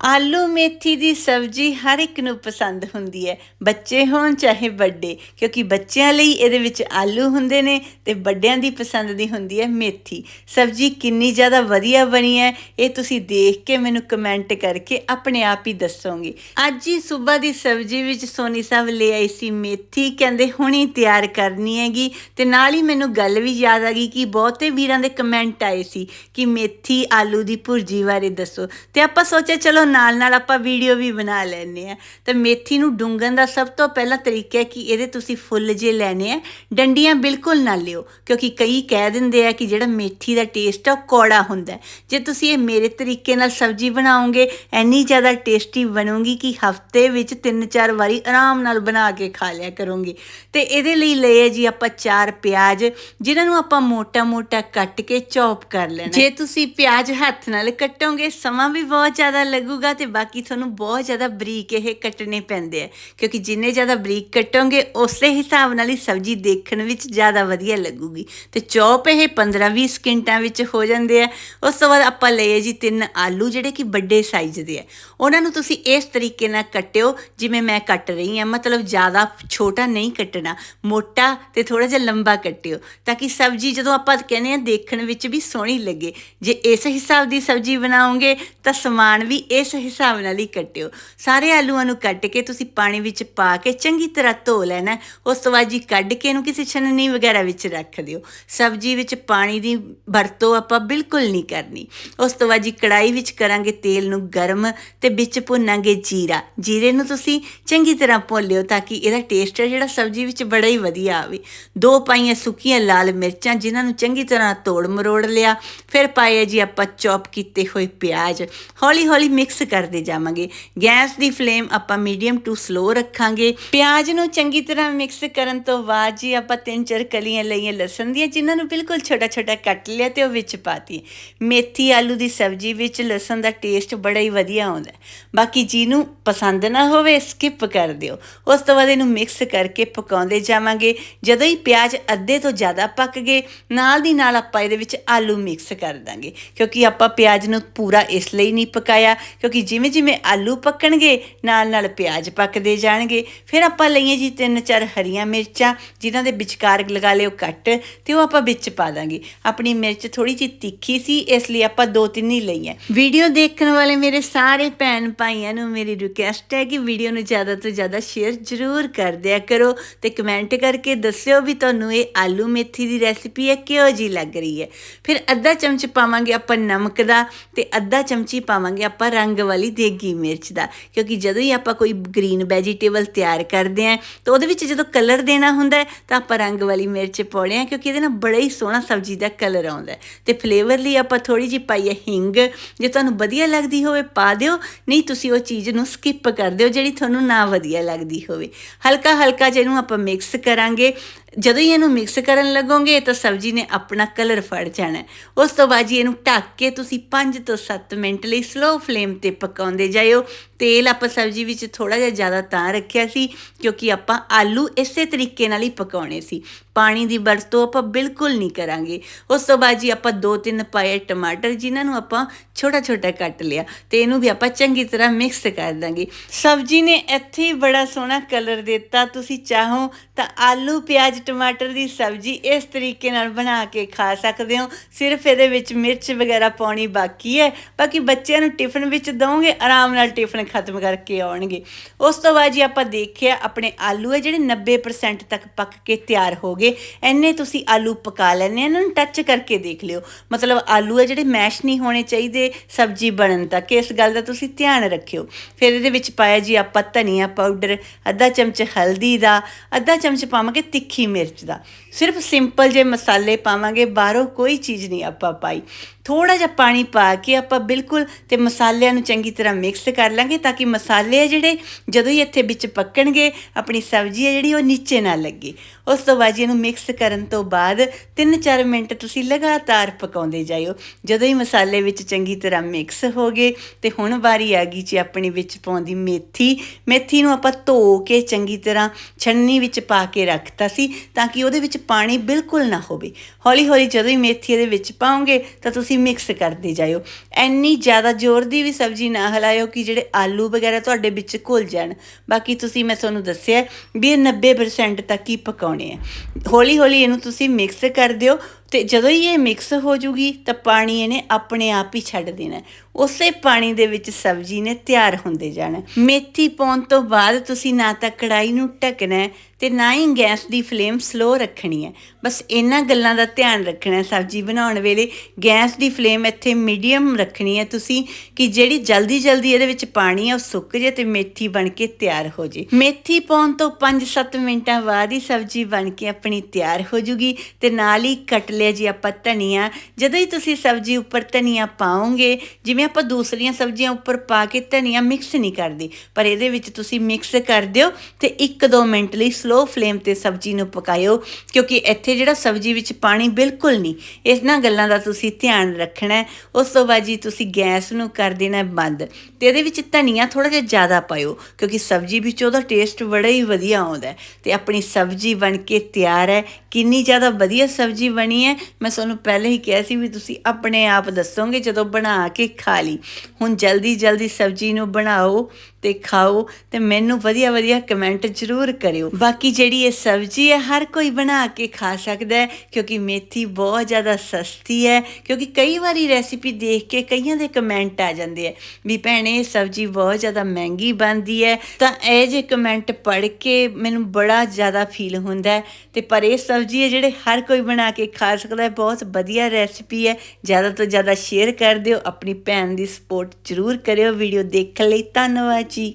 ਆਲੂ, ਮੇਥੀ ਦੀ ਸਬਜ਼ੀ ਹਰ ਇੱਕ ਨੂੰ ਪਸੰਦ ਹੁੰਦੀ ਹੈ। ਬੱਚੇ ਹੋਣ ਚਾਹੇ ਵੱਡੇ, ਕਿਉਂਕਿ ਬੱਚਿਆਂ ਲਈ ਇਹਦੇ ਵਿੱਚ ਆਲੂ ਹੁੰਦੇ ਨੇ ਤੇ ਵੱਡਿਆਂ ਦੀ ਪਸੰਦ ਦੀ ਹੁੰਦੀ ਹੈ ਮੇਥੀ। ਸਬਜ਼ੀ ਕਿੰਨੀ ਜ਼ਿਆਦਾ ਵਧੀਆ ਬਣੀ ਹੈ, ਇਹ ਤੁਸੀਂ ਦੇਖ ਕੇ ਮੈਨੂੰ ਕਮੈਂਟ ਕਰਕੇ ਆਪਣੇ ਆਪ ਹੀ ਦੱਸੋਗੇ। ਅੱਜ ਹੀ ਸਵੇਰ ਦੀ ਸਬਜ਼ੀ ਵਿੱਚ ਸੋਨੀ ਸਾਹਿਬ ਲੈ ਆਈ ਸੀ ਮੇਥੀ, ਕਹਿੰਦੇ ਹੁਣੀ ਤਿਆਰ ਕਰਨੀ ਹੈਗੀ ਤੇ ਨਾਲ ਹੀ ਮੈਨੂੰ ਗੱਲ ਵੀ ਯਾਦ ਆ ਗਈ ਕਿ ਬਹੁਤੇ ਵੀਰਾਂ ਦੇ ਕਮੈਂਟ ਆਏ ਸੀ ਕਿ ਮੇਥੀ ਆਲੂ ਦੀ ਭੁਰਜੀ ਬਾਰੇ ਦੱਸੋ। ਤੇ ਆਪਾਂ ਸੋਚਿਆ ਚਲੋ ਨਾਲ ਨਾਲ ਆਪਾਂ ਵੀਡੀਓ ਵੀ ਬਣਾ ਲੈਨੇ ਆ ਤੇ ਮੇਥੀ ਨੂੰ ਡੁੰਗਣ ਦਾ ਸਭ ਤੋਂ ਪਹਿਲਾ ਤਰੀਕਾ ਹੈ ਕਿ ਇਹਦੇ ਤੁਸੀਂ ਫੁੱਲ ਜੇ ਲੈਣੇ ਆ, ਡੰਡੀਆਂ ਬਿਲਕੁਲ ਨਾ ਲਿਓ, ਕਿਉਂਕਿ ਕਈ ਕਹਿ ਦਿੰਦੇ ਆ ਕਿ ਜਿਹੜਾ ਮੇਥੀ ਦਾ ਟੇਸਟ ਆ ਉਹ ਕੌੜਾ ਹੁੰਦਾ ਜੇ ਤੁਸੀਂ ਇਹ ਮੇਰੇ ਤਰੀਕੇ ਨਾਲ ਸਬਜ਼ੀ ਬਣਾਓਗੇ ਐਨੀ ਜ਼ਿਆਦਾ ਟੇਸਟੀ ਬਣੂਗੀ ਕਿ ਹਫ਼ਤੇ ਵਿੱਚ 3-4 ਵਾਰੀ ਆਰਾਮ ਨਾਲ ਬਣਾ ਕੇ ਖਾ ਲਿਆ ਕਰੋਗੇ। ਤੇ ਇਹਦੇ ਲਈ ਲਏ ਜੀ ਆਪਾਂ ਚਾਰ ਪਿਆਜ਼, ਜਿਨ੍ਹਾਂ ਨੂੰ ਆਪਾਂ ਮੋਟਾ-ਮੋਟਾ ਕੱਟ ਕੇ ਚੌਪ ਕਰ ਲੈਣਾ ਜੇ ਤੁਸੀਂ ਪਿਆਜ਼ ਹੱਥ ਨਾਲ ਕੱਟੋਗੇ, ਸਮਾਂ ਵੀ ਬਹੁਤ ਜ਼ਿਆਦਾ ਲੱਗੂ ਲੱਗੂਗਾ ਤੇ ਬਾਕੀ ਤੁਹਾਨੂੰ ਬਹੁਤ ਜ਼ਿਆਦਾ ਬਰੀਕ ਇਹ ਕੱਟਣੇ ਪੈਂਦੇ ਆ। ਕਿਉਂਕਿ ਜਿੰਨੇ ਜ਼ਿਆਦਾ ਬਰੀਕ ਕੱਟੋਗੇ, ਉਸੇ ਹਿਸਾਬ ਨਾਲ ਹੀ ਸਬਜ਼ੀ ਦੇਖਣ ਵਿੱਚ ਜ਼ਿਆਦਾ ਵਧੀਆ ਲੱਗੂਗੀ। ਤੇ ਚੌਪ ਇਹ 15-20 ਸਕਿੰਟਾਂ ਵਿੱਚ ਹੋ ਜਾਂਦੇ ਆ। ਉਸ ਤੋਂ ਬਾਅਦ ਆਪਾਂ ਲਏ ਜੀ ਤਿੰਨ ਆਲੂ ਜਿਹੜੇ ਕਿ ਵੱਡੇ ਸਾਈਜ਼ ਦੇ ਆ। ਉਹਨਾਂ ਨੂੰ ਤੁਸੀਂ ਇਸ ਤਰੀਕੇ ਨਾਲ ਕੱਟਿਓ, ਜਿਵੇਂ ਮੈਂ ਕੱਟ ਰਹੀ ਹਾਂ। ਮਤਲਬ ਜ਼ਿਆਦਾ ਛੋਟਾ ਨਹੀਂ ਕੱਟਣਾ, ਮੋਟਾ ਤੇ ਥੋੜਾ ਜਿਹਾ ਲੰਬਾ ਕੱਟਿਓ, ਤਾਂ ਕਿ ਸਬਜ਼ੀ ਜਦੋਂ ਆਪਾਂ ਕਹਿੰਦੇ ਆ ਦੇਖਣ ਵਿੱਚ ਵੀ ਸੋਹਣੀ ਲੱਗੇ। ਜੇ ਇਸ ਹਿਸਾਬ ਦੀ ਸਬਜ਼ੀ ਬਣਾਓਗੇ, ਤਾਂ ਸਮਾਨ ਵੀ ਇਸ ਹਿਸਾਬ ਨਾਲ ਹੀ ਕੱਟਿਓ। ਸਾਰੇ ਆਲੂਆਂ ਨੂੰ ਕੱਟ ਕੇ ਤੁਸੀਂ ਪਾਣੀ ਵਿੱਚ ਪਾ ਕੇ ਚੰਗੀ ਤਰ੍ਹਾਂ ਧੋ ਲੈਣਾ। ਉਸ ਤੋਂ ਬਾਅਦ ਜੀ ਕੱਢ ਕੇ ਇਹਨੂੰ ਕਿਸੇ ਛਨਣੀ ਵਗੈਰਾ ਵਿੱਚ ਰੱਖ ਦਿਓ। ਸਬਜ਼ੀ ਵਿੱਚ ਪਾਣੀ ਦੀ ਵਰਤੋਂ ਆਪਾਂ ਬਿਲਕੁਲ ਨਹੀਂ ਕਰਨੀ। ਉਸ ਤੋਂ ਬਾਅਦ ਜੀ ਕੜਾਈ ਵਿੱਚ ਕਰਾਂਗੇ ਤੇਲ ਨੂੰ ਗਰਮ ਤੇ ਵਿੱਚ ਭੁੰਨਾਂਗੇ ਜੀਰਾ। ਜੀਰੇ ਨੂੰ ਤੁਸੀਂ ਚੰਗੀ ਤਰ੍ਹਾਂ ਭੁੰਨ ਲਿਓ ਤਾਂ ਕਿ ਇਹਦਾ ਟੇਸਟ ਹੈ ਜਿਹੜਾ ਸਬਜ਼ੀ ਵਿੱਚ ਬੜਾ ਹੀ ਵਧੀਆ ਆਵੇ। ਦੋ ਪਾਈਆਂ ਸੁੱਕੀਆਂ ਲਾਲ ਮਿਰਚਾਂ ਜਿਨ੍ਹਾਂ ਨੂੰ ਚੰਗੀ ਤਰ੍ਹਾਂ ਤੋੜ ਮਰੋੜ ਲਿਆ। ਫਿਰ ਪਾਏ ਜੀ ਆਪਾਂ ਚੌਪ ਕੀਤੇ ਹੋਏ ਪਿਆਜ਼। ਹੌਲੀ ਹੌਲੀ ਮਿਕਸ ਮਿਕਸ ਕਰਦੇ ਜਾਵਾਂਗੇ। ਗੈਸ ਦੀ ਫਲੇਮ ਆਪਾਂ ਮੀਡੀਅਮ ਟੂ ਸਲੋ ਰੱਖਾਂਗੇ। ਪਿਆਜ਼ ਨੂੰ ਚੰਗੀ ਤਰ੍ਹਾਂ ਮਿਕਸ ਕਰਨ ਤੋਂ ਬਾਅਦ ਜੀ ਆਪਾਂ ਤਿੰਨ ਚਾਰ ਕਲੀਆਂ ਲਈਆਂ ਲਸਣ ਦੀਆਂ, ਜਿਨ੍ਹਾਂ ਨੂੰ ਬਿਲਕੁਲ ਛੋਟਾ ਛੋਟਾ ਕੱਟ ਲਿਆ ਤੇ ਉਹ ਵਿੱਚ ਪਾਤੀ ਮੇਥੀ, ਆਲੂ ਦੀ ਸਬਜ਼ੀ ਵਿੱਚ ਲਸਣ ਦਾ ਟੇਸਟ ਬੜਾ ਹੀ ਵਧੀਆ ਆਉਂਦਾ ਬਾਕੀ ਜਿਹਨੂੰ ਪਸੰਦ ਨਾ ਹੋਵੇ ਸਕਿਪ ਕਰ ਦਿਓ। ਉਸ ਤੋਂ ਬਾਅਦ ਇਹਨੂੰ ਮਿਕਸ ਕਰਕੇ ਪਕਾਉਂਦੇ ਜਾਵਾਂਗੇ। ਜਦੋਂ ਹੀ ਪਿਆਜ਼ ਅੱਧੇ ਤੋਂ ਜ਼ਿਆਦਾ ਪੱਕ ਗਏ, ਨਾਲ ਦੀ ਨਾਲ ਆਪਾਂ ਇਹਦੇ ਵਿੱਚ ਆਲੂ ਮਿਕਸ ਕਰ ਦਾਂਗੇ। ਕਿਉਂਕਿ ਆਪਾਂ ਪਿਆਜ਼ ਨੂੰ ਪੂਰਾ ਇਸ ਲਈ ਨਹੀਂ ਪਕਾਇਆ। ਕਿਉਂਕਿ ਜਿਵੇਂ ਜਿਵੇਂ ਆਲੂ ਪੱਕਣਗੇ, ਨਾਲ ਨਾਲ ਪਿਆਜ਼ ਪੱਕਦੇ ਜਾਣਗੇ। ਫਿਰ ਆਪਾਂ ਲਈਏ ਜੀ ਤਿੰਨ ਚਾਰ ਹਰੀਆਂ ਮਿਰਚਾਂ, ਜਿਨ੍ਹਾਂ ਦੇ ਵਿਚਕਾਰ ਲਗਾ ਲਿਓ ਕੱਟ ਤੇ ਉਹ ਆਪਾਂ ਵਿੱਚ ਪਾ ਦਾਂਗੇ। ਆਪਣੀ ਮਿਰਚ ਥੋੜੀ ਜਿਹੀ ਤਿੱਖੀ ਸੀ, ਇਸ ਲਈ ਆਪਾਂ ਦੋ ਤਿੰਨ ਹੀ ਲਈਆਂ। ਵੀਡੀਓ ਦੇਖਣ ਵਾਲੇ ਮੇਰੇ ਸਾਰੇ ਭੈਣ ਭਾਈਆਂ ਨੂੰ ਮੇਰੀ ਰਿਕੁਐਸਟ ਹੈ ਕਿ ਵੀਡੀਓ ਨੂੰ ਜ਼ਿਆਦਾ ਤੋਂ ਜ਼ਿਆਦਾ ਸ਼ੇਅਰ ਜ਼ਰੂਰ ਕਰ ਦਿਆ ਕਰੋ ਤੇ ਕਮੈਂਟ ਕਰਕੇ ਦੱਸਿਓ ਵੀ ਤੁਹਾਨੂੰ ਇਹ ਆਲੂ ਮੇਥੀ ਦੀ ਰੈਸਿਪੀ ਹੈ ਕਿਹੋ ਜੀ ਲੱਗ ਰਹੀ ਹੈ। ਫਿਰ ਅੱਧਾ ਚਮਚ ਪਾਵਾਂਗੇ ਆਪਾਂ ਨਮਕ ਦਾ ਤੇ ਅੱਧਾ ਚਮਚੀ ਪਾਵਾਂਗੇ ਆਪਾਂ ਰੰਗ ਰੰਗ ਵਾਲੀ ਦੇਗੀ ਮਿਰਚ ਦਾ, ਕਿਉਂਕਿ ਜਦੋਂ ਹੀ ਆਪਾਂ ਕੋਈ ਗ੍ਰੀਨ ਵੈਜੀਟੇਬਲ ਤਿਆਰ ਕਰਦੇ ਆਂ ਤਾਂ ਉਹਦੇ ਵਿੱਚ ਜਦੋਂ ਕਲਰ ਦੇਣਾ ਹੁੰਦਾ ਤਾਂ ਆਪਾਂ ਰੰਗ ਵਾਲੀ ਮਿਰਚ ਪਾਉਣੇ ਆ ਕਿਉਂਕਿ ਇਹਦੇ ਨਾਲ ਬੜਾ ਹੀ ਸੋਹਣਾ ਸਬਜ਼ੀ ਦਾ ਕਲਰ ਆਉਂਦਾ ਹੈ। ਤੇ ਫਲੇਵਰ ਲਈ ਆਪਾਂ ਥੋੜੀ ਜਿਹੀ ਪਾਈ ਹੈ ਹਿੰਗ, ਜੇ ਤੁਹਾਨੂੰ ਵਧੀਆ ਲੱਗਦੀ ਹੋਵੇ ਪਾ ਦਿਓ, ਨਹੀਂ ਤੁਸੀਂ ਉਹ ਚੀਜ਼ ਨੂੰ ਸਕਿਪ ਕਰ ਦਿਓ ਜਿਹੜੀ ਤੁਹਾਨੂੰ ਨਾ ਵਧੀਆ ਲੱਗਦੀ ਹੋਵੇ। ਹਲਕਾ ਹਲਕਾ ਜਿਹਨੂੰ ਆਪਾਂ ਮਿਕਸ ਕਰਾਂਗੇ। ਜਦੋਂ ਹੀ ਇਹਨੂੰ ਮਿਕਸ ਕਰਨ ਲੱਗੋਗੇ, ਤਾਂ ਸਬਜ਼ੀ ਨੇ ਆਪਣਾ ਕਲਰ ਫੜ ਜਾਣਾ ਉਸ ਤੋਂ ਬਾਅਦ ਜੀ ਇਹਨੂੰ ਢੱਕ ਕੇ ਤੁਸੀਂ 5 ਤੋਂ 7 ਮਿੰਟ ਲਈ ਸਲੋ ਫਲੇਮ ਤੇ ਪਕਾਉਂਦੇ ਜਾਇਓ। ਤੇਲ ਆਪਾਂ ਸਬਜ਼ੀ ਵਿੱਚ ਥੋੜਾ ਜਿਹਾ ਜ਼ਿਆਦਾ ਤਾਂ ਰੱਖਿਆ ਸੀ, ਕਿਉਂਕਿ ਆਪਾਂ ਆਲੂ ਇਸੇ ਤਰੀਕੇ ਨਾਲ ਹੀ ਪਕਾਉਣੇ ਸੀ। ਪਾਣੀ ਦੀ ਵਰਤੋਂ ਆਪਾਂ ਬਿਲਕੁਲ ਨਹੀਂ ਕਰਾਂਗੇ। ਉਸ ਤੋਂ ਬਾਅਦ ਜੀ ਆਪਾਂ ਦੋ ਤਿੰਨ ਪਾਏ ਟਮਾਟਰ, ਜਿਨ੍ਹਾਂ ਨੂੰ ਆਪਾਂ ਛੋਟਾ ਛੋਟਾ ਕੱਟ ਲਿਆ ਤੇ ਇਹਨੂੰ ਵੀ ਆਪਾਂ ਚੰਗੀ ਤਰ੍ਹਾਂ ਮਿਕਸ ਕਰ ਦਾਂਗੇ। ਸਬਜ਼ੀ ਨੇ ਇੱਥੇ ਹੀ ਬੜਾ ਸੋਹਣਾ ਕਲਰ ਦਿੱਤਾ। ਤੁਸੀਂ ਚਾਹੋ ਤਾਂ ਆਲੂ, ਪਿਆਜ਼, ਟਮਾਟਰ ਦੀ ਸਬਜ਼ੀ ਇਸ ਤਰੀਕੇ ਨਾਲ ਬਣਾ ਕੇ ਖਾ ਸਕਦੇ ਹੋ। ਸਿਰਫ ਇਹਦੇ ਵਿੱਚ ਮਿਰਚ ਵਗੈਰਾ ਪਾਉਣੀ ਬਾਕੀ ਹੈ। ਬਾਕੀ ਬੱਚਿਆਂ ਨੂੰ ਟਿਫਨ ਵਿੱਚ ਦਵੋਗੇ, ਆਰਾਮ ਨਾਲ ਟਿਫਨ ਖਤਮ ਕਰਕੇ ਆਉਣਗੇ। ਉਸ ਤੋਂ ਬਾਅਦ ਜੀ ਆਪਾਂ ਦੇਖਿਆ ਆਪਣੇ ਆਲੂ ਹੈ ਜਿਹੜੇ 90% ਤੱਕ ਪੱਕ ਕੇ ਤਿਆਰ ਹੋ ਗਏ। ਐਨੇ ਤੁਸੀਂ ਆਲੂ ਪਕਾ ਲੈਣੇ ਇਹਨਾਂ ਨੂੰ ਟੱਚ ਕਰਕੇ ਦੇਖ ਲਿਓ। ਮਤਲਬ ਆਲੂ ਹੈ ਜਿਹੜੇ ਮੈਸ਼ ਨਹੀਂ ਹੋਣੇ ਚਾਹੀਦੇ। ਸਬਜ਼ੀ ਬਣਨ ਤੱਕ, ਇਸ ਗੱਲ ਦਾ ਤੁਸੀਂ ਧਿਆਨ ਰੱਖਿਓ। ਫਿਰ ਇਹਦੇ ਵਿੱਚ ਪਾਇਆ ਜੀ ਆਪਾਂ ਧਨੀਆ ਪਾਊਡਰ, ਅੱਧਾ ਚਮਚ ਹਲਦੀ ਦਾ, ਅੱਧਾ ਚਮਚ ਪਾਵਾਂਗੇ ਤਿੱਖੀ ਮਿਰਚ ਦਾ। ਸਿਰਫ ਸਿੰਪਲ ਜੇ ਮਸਾਲੇ ਪਾਵਾਂਗੇ, ਬਾਹਰੋਂ ਕੋਈ ਚੀਜ਼ ਨਹੀਂ ਆਪਾਂ ਪਾਈ। ਥੋੜਾ ਜਿਹਾ ਪਾਣੀ ਪਾ ਕੇ ਆਪਾਂ ਬਿਲਕੁਲ ਤੇ ਮਸਾਲਿਆਂ ਨੂੰ ਚੰਗੀ ਤਰ੍ਹਾਂ ਮਿਕਸ ਕਰ ਲਾਂਗੇ ਤਾਂ ਕਿ ਮਸਾਲੇ ਆ ਜਿਹੜੇ ਜਦੋਂ ਹੀ ਇੱਥੇ ਵਿੱਚ ਪੱਕਣਗੇ, ਆਪਣੀ ਸਬਜ਼ੀ ਹੈ ਜਿਹੜੀ ਉਹ ਨੀਚੇ ਨਾ ਲੱਗੇ। ਉਸ ਤੋਂ ਬਾਅਦ ਜੀ ਇਹਨੂੰ ਮਿਕਸ ਕਰਨ ਤੋਂ ਬਾਅਦ 3-4 ਮਿੰਟ ਤੁਸੀਂ ਲਗਾਤਾਰ ਪਕਾਉਂਦੇ ਜਾਇਓ। ਜਦੋਂ ਹੀ ਮਸਾਲੇ ਵਿੱਚ ਚੰਗੀ ਤਰ੍ਹਾਂ ਮਿਕਸ ਹੋ ਗਏ ਤੇ ਹੁਣ ਵਾਰੀ ਆ ਗਈ ਜੀ ਆਪਣੀ ਵਿੱਚ ਪਾਉਂਦੀ ਮੇਥੀ। ਮੇਥੀ ਨੂੰ ਆਪਾਂ ਧੋ ਕੇ ਚੰਗੀ ਤਰ੍ਹਾਂ ਛੰਨੀ ਵਿੱਚ ਪਾ ਕੇ ਰੱਖਤਾ ਸੀ ਤਾਂ ਕਿ ਉਹਦੇ ਵਿੱਚ ਪਾਣੀ ਬਿਲਕੁਲ ਨਾ ਹੋਵੇ। ਹੌਲੀ ਹੌਲੀ ਜਦੋਂ ਹੀ ਮੇਥੀ ਇਹਦੇ ਵਿੱਚ ਪਾਓਗੇ ਤਾਂ ਤੁਸੀਂ ਮਿਕਸ ਕਰਦੇ ਜਾਇਓ। ਐਨੀ ਜ਼ਿਆਦਾ ਜ਼ੋਰ ਦੀ ਵੀ ਸਬਜ਼ੀ ਨਾ ਹਲਾਇਓ ਕਿ ਜਿਹੜੇ ਆਲੂ ਵਗੈਰਾ ਤੁਹਾਡੇ ਵਿੱਚ ਘੁਲ ਜਾਣ। ਬਾਕੀ ਤੁਸੀਂ ਮੈਂ ਤੁਹਾਨੂੰ ਦੱਸਿਆ ਵੀ ਇਹ 90% ਤੱਕ ਹੀ ਪਕਾਉਣੀ ਆ ਹੌਲੀ ਹੌਲੀ ਇਹਨੂੰ ਤੁਸੀਂ ਮਿਕਸ ਕਰ ਦਿਓ ਤੇ ਜਦੋਂ ਹੀ ਇਹ ਮਿਕਸ ਹੋ ਜੂਗੀ ਤਾਂ ਪਾਣੀ ਇਹਨੇ ਆਪਣੇ ਆਪ ਹੀ ਛੱਡ ਦੇਣਾ ਉਸੇ ਪਾਣੀ ਦੇ ਵਿੱਚ ਸਬਜ਼ੀ ਨੇ ਤਿਆਰ ਹੁੰਦੇ ਜਾਣਾ ਮੇਥੀ ਪਾਉਣ ਤੋਂ ਬਾਅਦ ਤੁਸੀਂ ਨਾ ਤਾਂ ਕੜਾਈ ਨੂੰ ਢੱਕਣਾ ਹੈ ਤੇ ਨਾ ਹੀ ਗੈਸ ਦੀ ਫਲੇਮ ਸਲੋ ਰੱਖਣੀ ਹੈ। ਬਸ ਇਹਨਾਂ ਗੱਲਾਂ ਦਾ ਧਿਆਨ ਰੱਖਣਾ ਸਬਜ਼ੀ ਬਣਾਉਣ ਵੇਲੇ। ਗੈਸ ਦੀ ਫਲੇਮ ਇੱਥੇ ਮੀਡੀਅਮ ਰੱਖਣੀ ਹੈ ਤੁਸੀਂ ਕਿ ਜਿਹੜੀ ਜਲਦੀ ਜਲਦੀ ਇਹਦੇ ਵਿੱਚ ਪਾਣੀ ਹੈ ਉਹ ਸੁੱਕ ਜੇ ਤੇ ਮੇਥੀ ਬਣ ਕੇ ਤਿਆਰ ਹੋ ਜੇ ਮੇਥੀ ਪਾਉਣ ਤੋਂ 5-7 ਮਿੰਟਾਂ ਬਾਅਦ ਹੀ ਸਬਜ਼ੀ ਬਣ ਕੇ ਆਪਣੀ ਤਿਆਰ ਹੋ ਜੂਗੀ ਤੇ ਨਾਲ ਹੀ ਕੱਟ ਲਿਆ ਜੀ ਆਪਾਂ ਧਨੀਆ। ਜਦੋਂ ਹੀ ਤੁਸੀਂ ਸਬਜ਼ੀ ਉੱਪਰ ਧਨੀਆ ਪਾਓਗੇ, ਜਿਵੇਂ ਆਪਾਂ ਦੂਸਰੀਆਂ ਸਬਜ਼ੀਆਂ ਉੱਪਰ ਪਾ ਕੇ ਧਨੀਆ ਮਿਕਸ ਨਹੀਂ ਕਰਦੀ, ਪਰ ਇਹਦੇ ਵਿੱਚ ਤੁਸੀਂ ਮਿਕਸ ਕਰ ਦਿਓ ਤੇ 1-2 ਮਿੰਟ ਲਈ ਸਲੋ ਫਲੇਮ ਤੇ ਸਬਜ਼ੀ ਨੂੰ ਪਕਾਇਓ, ਕਿਉਂਕਿ ਇੱਥੇ ਜਿਹੜਾ ਸਬਜ਼ੀ ਵਿੱਚ ਪਾਣੀ ਬਿਲਕੁਲ ਨਹੀਂ, ਇਹਨਾਂ ਗੱਲਾਂ ਦਾ ਤੁਸੀਂ ਧਿਆਨ ਰੱਖਣਾ ਉਸ ਤੋਂ ਬਾਅਦ ਜੀ ਤੁਸੀਂ ਗੈਸ ਨੂੰ ਕਰ ਦੇਣਾ ਬੰਦ ਤੇ ਇਹਦੇ ਵਿੱਚ ਧਨੀਆ ਥੋੜਾ ਜਿਹਾ ਜ਼ਿਆਦਾ ਪਾਇਓ, ਕਿਉਂਕਿ ਸਬਜ਼ੀ ਵਿੱਚ ਉਹਦਾ ਟੇਸਟ ਬੜਾ ਹੀ ਵਧੀਆ ਆਉਂਦਾ ਹੈ ਤੇ ਆਪਣੀ ਸਬਜ਼ੀ ਬਣ ਕੇ ਤਿਆਰ ਹੈ। ਕਿੰਨੀ ਜ਼ਿਆਦਾ ਵਧੀਆ ਸਬਜ਼ੀ ਬਣੀ ਹੈ ਮੈਂ ਤੁਹਾਨੂੰ ਪਹਿਲੇ ਹੀ ਕਿਹਾ ਸੀ ਵੀ ਤੁਸੀਂ ਆਪਣੇ ਆਪ ਦੱਸੋਗੇ ਜਦੋਂ ਬਣਾ ਕੇ ਖਾ ਲਈ। ਹੁਣ ਜਲਦੀ ਜਲਦੀ ਸਬਜ਼ੀ ਨੂੰ ਬਣਾਓ ਤੇ ਖਾਓ ਤੇ ਮੈਨੂੰ ਵਧੀਆ ਵਧੀਆ ਕਮੈਂਟ ਜ਼ਰੂਰ ਕਰਿਓ। ਬਾਕੀ ਜਿਹੜੀ ਇਹ ਸਬਜ਼ੀ ਹੈ, ਹਰ ਕੋਈ ਬਣਾ ਕੇ ਖਾ ਸਕਦਾ ਹੈ, ਕਿਉਂਕਿ ਮੇਥੀ ਬਹੁਤ ਜ਼ਿਆਦਾ ਸਸਤੀ ਹੈ, ਕਿਉਂਕਿ ਕਈ ਵਾਰੀ ਰੈਸਿਪੀ ਦੇਖ ਕੇ ਕਈਆਂ ਦੇ ਕਮੈਂਟ ਆ ਜਾਂਦੇ ਆ ਵੀ ਭੈਣੇ ਇਹ ਸਬਜ਼ੀ ਬਹੁਤ ਜ਼ਿਆਦਾ ਮਹਿੰਗੀ ਬਣਦੀ ਹੈ। ਤਾਂ ਇਹ ਜੇ ਕਮੈਂਟ ਪੜ੍ਹ ਕੇ ਮੈਨੂੰ ਬੜਾ ਜ਼ਿਆਦਾ ਫੀਲ ਹੁੰਦਾ ਹੈ। ਤੇ ਪਰ ਇਹ ਸਬਜ਼ੀ ਹੈ ਜਿਹੜੇ ਹਰ ਕੋਈ ਬਣਾ ਕੇ ਖਾ ਸਕਦਾ ਹੈ, ਬਹੁਤ ਵਧੀਆ ਰੈਸਿਪੀ ਹੈ। ਜ਼ਿਆਦਾ ਤੋਂ ਜ਼ਿਆਦਾ ਸ਼ੇਅਰ ਕਰ ਦਿਓ, ਆਪਣੀ ਭੈਣ ਦੀ ਸਪੋਰਟ ਜ਼ਰੂਰ ਕਰਿਓ। ਵੀਡੀਓ ਦੇਖਣ ਲਈ ਧੰਨਵਾਦ। ਜੀ